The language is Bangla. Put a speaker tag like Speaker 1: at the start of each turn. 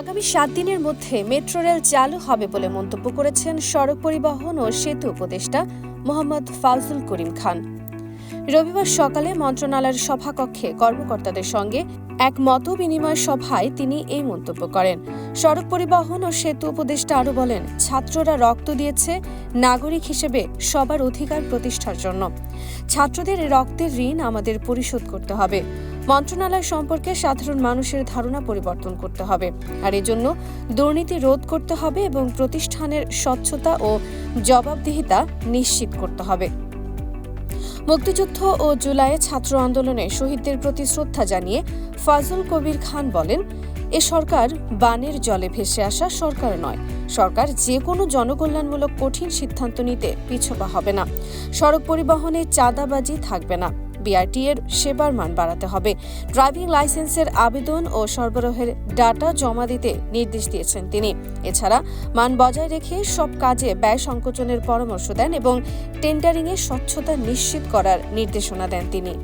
Speaker 1: আগামী সাত দিনের মধ্যে মেট্রো রেল চালু হবে বলে মন্তব্য করেছেন সড়ক পরিবহন ও সেতু উপদেষ্টা মোহাম্মদ ফাজুল করিম খান। রবিবার সকালে মন্ত্রণালয়ের সভাকক্ষে কর্মকর্তাদের সঙ্গে এক মত বিনিময় সভায় তিনি এই মন্তব্য করেন। সড়ক পরিবহন ও সেতু উপদেষ্টা আরও বলেন, ছাত্ররা রক্ত দিয়েছে, নাগরিক হিসেবে সবার অধিকার প্রতিষ্ঠার জন্য। ছাত্রদের রক্তের ঋণ আমাদের পরিশোধ করতে হবে। মন্ত্রণালয় সম্পর্কে সাধারণ মানুষের ধারণা পরিবর্তন করতে হবে। আর এজন্য দুর্নীতি রোধ করতে হবে এবং প্রতিষ্ঠানের স্বচ্ছতা ও জবাবদিহিতা নিশ্চিত করতে হবে। মুক্তিযুদ্ধ ও জুলাইয়ে ছাত্র আন্দোলনে শহীদদের প্রতি শ্রদ্ধা জানিয়ে ফাজল কবির খান বলেন, এ সরকার বানের জলে ভেসে আসা সরকার নয়। সরকার যে কোনো জনকল্যাণমূলক কঠিন সিদ্ধান্ত নিতে পিছপা হবে না। সড়ক পরিবহনে চাঁদাবাজি থাকবে না। বিআরটি এর সেবার মান বাড়াতে হবে। ড্রাইভিং লাইসেন্সের আবেদন ও সরবরাহের ডাটা জমা দিতে নির্দেশ দিয়েছেন তিনি। এছাড়া মান বজায় রেখে সব কাজে ব্যয় সংকোচনের পরামর্শ দেন এবং টেন্ডারিংয়ে স্বচ্ছতা নিশ্চিত করার নির্দেশনা দেন তিনি।